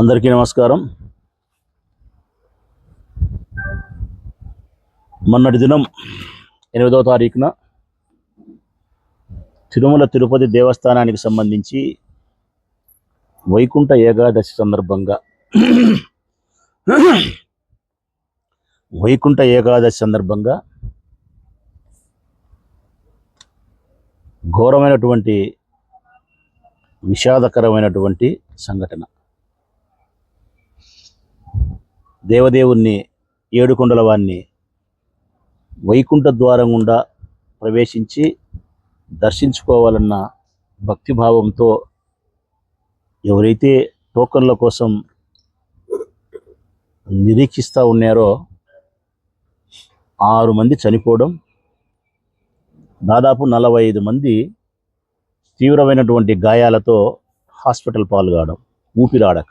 అందరికీ నమస్కారం. మొన్నటి దినం ఎనిమిదవ తారీఖున తిరుమల తిరుపతి దేవస్థానానికి సంబంధించి వైకుంఠ ఏకాదశి సందర్భంగా వైకుంఠ ఏకాదశి సందర్భంగా ఘోరమైనటువంటి విషాదకరమైనటువంటి సంఘటన. దేవదేవుణ్ణి ఏడుకొండల వారిని వైకుంఠ ద్వారం గుండా ప్రవేశించి దర్శించుకోవాలన్న భక్తిభావంతో ఎవరైతే టోకన్ల కోసం నిరీక్షిస్తూ ఉన్నారో ఆరు మంది చనిపోవడం దాదాపు నలభై ఐదు మంది తీవ్రమైనటువంటి గాయాలతో హాస్పిటల్ పాల్గొనడం ఊపిరాడక.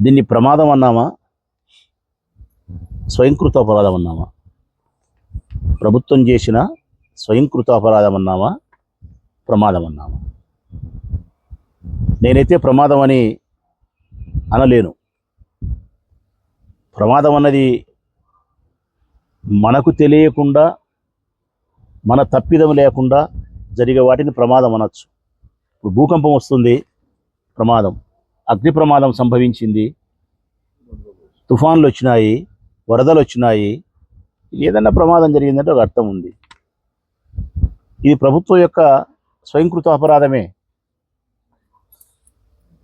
దీన్ని ప్రమాదం అన్నామా? స్వయంకృత అపరాధం అన్నామా ప్రభుత్వం చేసిన స్వయంకృత అపరాధం అన్నామా ప్రమాదం అన్నామా నేనైతే ప్రమాదం అని అనలేను. ప్రమాదం అన్నది మనకు తెలియకుండా మన తప్పిదం లేకుండా జరిగే వాటిని ప్రమాదం అనొచ్చు. ఇప్పుడు భూకంపం వస్తుంది ప్రమాదం. అగ్ని ప్రమాదం సంభవించింది. తుఫాన్లు వచ్చినాయి వరదలు వచ్చినాయి ఏదైనా ప్రమాదం జరిగిందంటే ఒక అర్థం ఉంది. ఇది ప్రభుత్వం యొక్క స్వయంకృత అపరాధమే.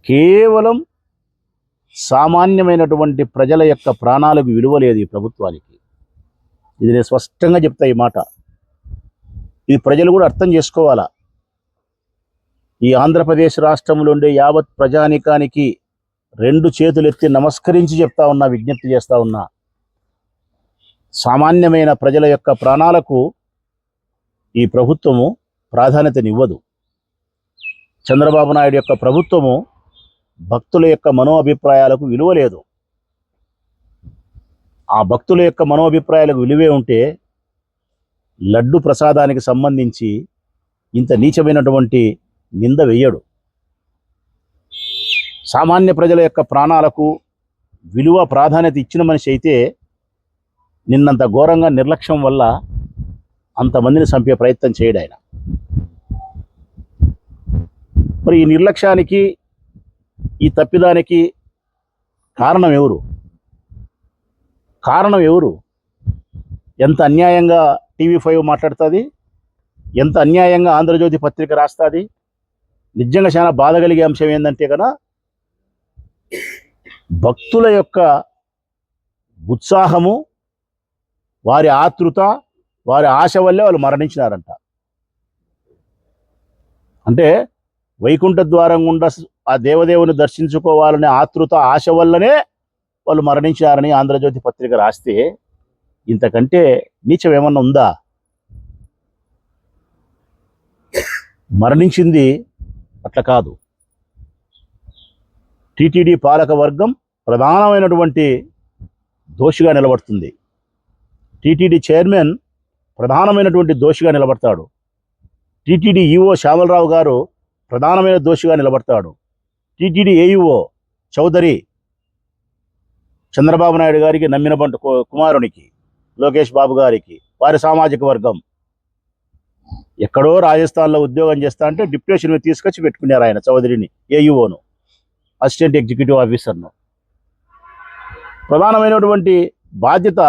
కేవలం సామాన్యమైనటువంటి ప్రజల యొక్క ప్రాణాలకు విలువ లేదు ఈ ప్రభుత్వానికి. ఇది నేను స్పష్టంగా చెప్తా ఈ మాట. ఇది ప్రజలు కూడా అర్థం చేసుకోవాలా? ఈ ఆంధ్రప్రదేశ్ రాష్ట్రంలో ఉండే యావత్ ప్రజానికానికి రెండు చేతులెత్తి నమస్కరించి చెప్తా ఉన్నా విజ్ఞప్తి చేస్తా ఉన్నా. సామాన్యమైన ప్రజల యొక్క ప్రాణాలకు ఈ ప్రభుత్వము ప్రాధాన్యతనివ్వదు. చంద్రబాబు నాయుడు యొక్క ప్రభుత్వము భక్తుల యొక్క మనోభిప్రాయాలకు విలువ లేదు. ఆ భక్తుల యొక్క మనోభిప్రాయాలకు విలువే ఉంటే లడ్డు ప్రసాదానికి సంబంధించి ఇంత నీచమైనటువంటి నింద వెయ్యడు. సామాన్య ప్రజల యొక్క ప్రాణాలకు విలువ ప్రాధాన్యత ఇచ్చిన మనిషి అయితే నిన్నంత ఘోరంగా నిర్లక్ష్యం వల్ల అంతమందిని చంపే ప్రయత్నం చేయడు ఆయన. మరి ఈ నిర్లక్ష్యానికి ఈ తప్పిదానికి కారణం ఎవరు? కారణం ఎవరు? ఎంత అన్యాయంగా టీవీ ఫైవ్ మాట్లాడుతుంది? ఎంత అన్యాయంగా ఆంధ్రజ్యోతి పత్రిక రాస్తుంది? నిజంగా చాలా బాధ కలిగే అంశం ఏంటంటే కదా భక్తుల యొక్క ఉత్సాహము వారి ఆతృత వారి ఆశ వల్లే వాళ్ళు మరణించినారంట. అంటే వైకుంఠ ద్వారం గుండా ఆ దేవదేవుని దర్శించుకోవాలనే ఆతృత ఆశ వల్లనే వాళ్ళు మరణించారని ఆంధ్రజ్యోతి పత్రిక రాస్తే ఇంతకంటే నీచం ఏమన్నా ఉందా? మరణించింది అట్లా కాదు. టీటీడీ పాలక వర్గం ప్రధానమైనటువంటి దోషిగా నిలబడుతుంది. టీటీడీ చైర్మన్ ప్రధానమైనటువంటి దోషిగా నిలబడతాడు. టీటీడీ ఈఓ శ్యామలరావు గారు ప్రధానమైన దోషిగా నిలబడతాడు. టీటీడీ ఏఈఓ చౌదరి చంద్రబాబు నాయుడు గారికి నమ్మిన కుమారునికి లోకేష్ బాబు గారికి వారి సామాజిక వర్గం ఎక్కడో రాజస్థాన్లో ఉద్యోగం చేస్తా అంటే డిప్యూటేషన్ తీసుకొచ్చి పెట్టుకున్నారు ఆయన చౌదరిని ఏఈఓను అసిస్టెంట్ ఎగ్జిక్యూటివ్ ఆఫీసర్ను. ప్రధానమైనటువంటి బాధ్యత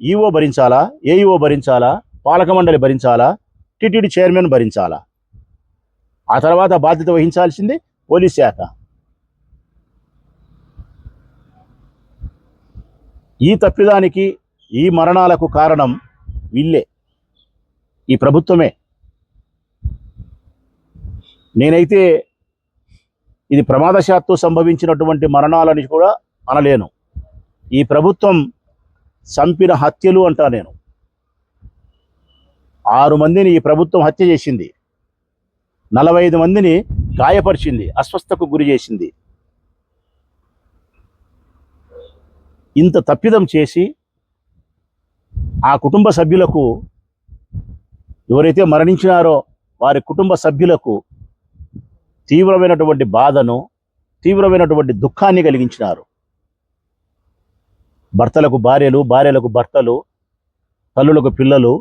ఈఓ భరించాలా ఏఈఓ భరించాలా పాలక మండలి భరించాలా టీటీడీ చైర్మన్ భరించాలా? ఆ తర్వాత బాధ్యత వహించాల్సింది పోలీస్ శాఖ. ఈ తప్పిదానికి ఈ మరణాలకు కారణం వీళ్ళే. ఈ ప్రభుత్వమే. నేనైతే ఇది ప్రమాదశాత్తు సంభవించినటువంటి మరణాలని కూడా అనలేను. ఈ ప్రభుత్వం చంపిన హత్యలు అంటా నేను. ఆరు మందిని ఈ ప్రభుత్వం హత్య చేసింది. నలభై ఐదు మందిని గాయపరిచింది అస్వస్థకు గురి చేసింది. ఇంత తప్పిదం చేసి ఆ కుటుంబ సభ్యులకు ఎవరైతే మరణించినారో వారి కుటుంబ సభ్యులకు తీవ్రమైనటువంటి బాధను తీవ్రమైనటువంటి దుఃఖాన్ని కలిగించినారు. భర్తలకు భార్యలు భార్యలకు భర్తలు తల్లులకు పిల్లలు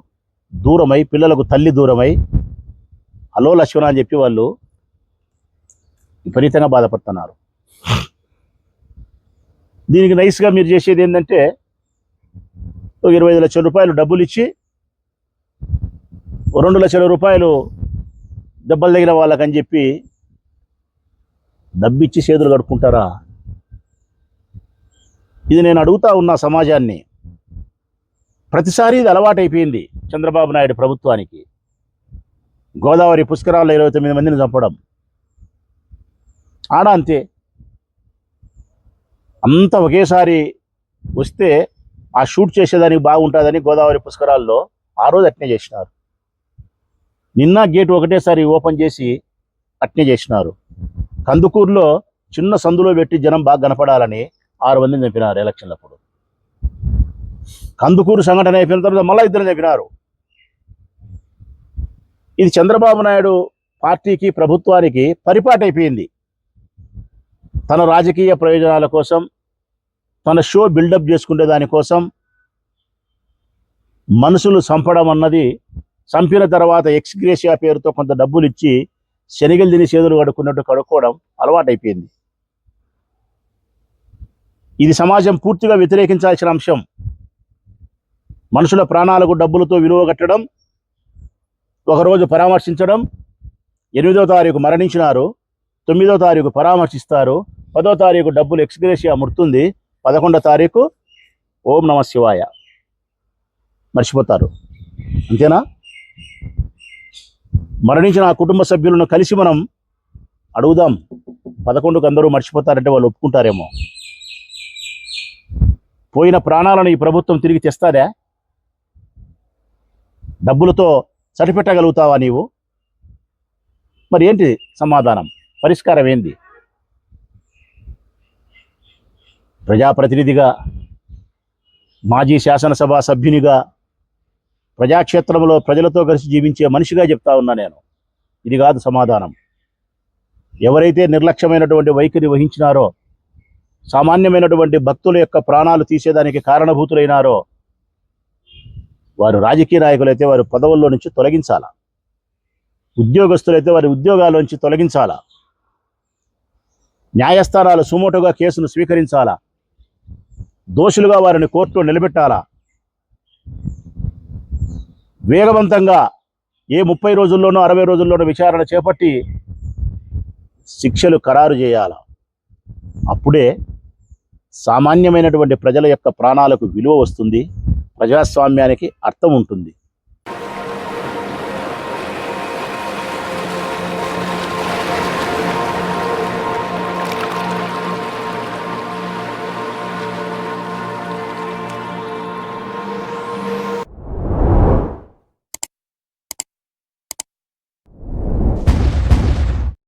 దూరమై పిల్లలకు తల్లి దూరమై హలో లక్ష్మణ అని చెప్పి వాళ్ళు విపరీతంగా బాధపడుతున్నారు. దీనికి నైస్గా మీరు చేసేది ఏంటంటే ఇరవై ఐదు లక్షల రూపాయలు డబ్బులు ఇచ్చి రెండు లక్షల రూపాయలు దెబ్బలు తగిన వాళ్ళకని చెప్పి డబ్బిచ్చి చేతులు కడుక్కుంటారా? ఇది నేను అడుగుతా ఉన్న సమాజాన్ని. ప్రతిసారి ఇది అలవాటైపోయింది చంద్రబాబు నాయుడు ప్రభుత్వానికి. గోదావరి పుష్కరాల్లో ఇరవై తొమ్మిది మందిని చంపడం. ఆడ అంతే? అంత ఒకేసారి వస్తే ఆ షూట్ చేసేదానికి బాగుంటుందని గోదావరి పుష్కరాల్లో ఆ రోజు అట్నే చేసినారు. నిన్న గేట్ ఒకటేసారి ఓపెన్ చేసి అట్నే చేసినారు. కందుకూరులో చిన్న సందులో పెట్టి జనం బాగా కనపడాలని ఆరు మందిని చంపినారు ఎలక్షన్లప్పుడు. కందుకూరు సంఘటన అయిపోయిన తర్వాత మళ్ళీ ఇద్దరు చంపినారు. ఇది చంద్రబాబు నాయుడు పార్టీకి ప్రభుత్వానికి పరిపాటి అయిపోయింది. తన రాజకీయ ప్రయోజనాల కోసం తన షో బిల్డప్ చేసుకునే దానికోసం మనుషులు చంపడం అన్నది చంపిన తర్వాత ఎక్స్గ్రేషియా పేరుతో కొంత డబ్బులు ఇచ్చి శనిగలు తిని చేతులు కడుక్కున్నట్టు కడుక్కోవడం అలవాటైపోయింది. ఇది సమాజం పూర్తిగా వ్యతిరేకించాల్సిన అంశం. మనుషుల ప్రాణాలకు డబ్బులతో విలువ కట్టడం ఒకరోజు పరామర్శించడం ఎనిమిదో తారీఖు మరణించినారు తొమ్మిదో తారీఖు పరామర్శిస్తారు పదో తారీఖు డబ్బులు ఎక్స్గ్రేషియా ముడుతుంది పదకొండో తారీఖు ఓం నమ శివాయ. మర్చిపోతారు. అంతేనా? మరణించిన ఆ కుటుంబ సభ్యులను కలిసి మనం అడుగుదాం. పదకొండుకు అందరూ మర్చిపోతారంటే వాళ్ళు ఒప్పుకుంటారేమో. పోయిన ప్రాణాలను ఈ ప్రభుత్వం తిరిగి తెస్తాదా డబ్బులతో సరిపెట్టగలుగుతావా నీవు? మరి ఏంటి సమాధానం? పరిష్కారం ఏంది? ప్రజాప్రతినిధిగా మాజీ శాసనసభ సభ్యునిగా ప్రజాక్షేత్రంలో ప్రజలతో కలిసి జీవించే మనిషిగా చెప్తా ఉన్నా నేను. ఇది కాదు సమాధానం. ఎవరైతే నిర్లక్ష్యమైనటువంటి వైఖరి వహించినారో సామాన్యమైనటువంటి భక్తుల యొక్క ప్రాణాలు తీసేదానికి కారణభూతులైనారో వారు రాజకీయ నాయకులైతే వారి పదవుల్లో నుంచి తొలగించాలా? ఉద్యోగస్తులైతే వారి ఉద్యోగాల నుంచి తొలగించాలా? న్యాయస్థానాలు సుమోటుగా కేసును స్వీకరించాలా? దోషులుగా వారిని కోర్టులో నిలబెట్టాలా? వేగవంతంగా ఏ ముప్పై రోజుల్లోనో అరవై రోజుల్లోనో విచారణ చేపట్టి శిక్షలు ఖరారు చేయాల? అప్పుడే సామాన్యమైనటువంటి ప్రజల యొక్క ప్రాణాలకు విలువ వస్తుంది ప్రజాస్వామ్యానికి అర్థం ఉంటుంది.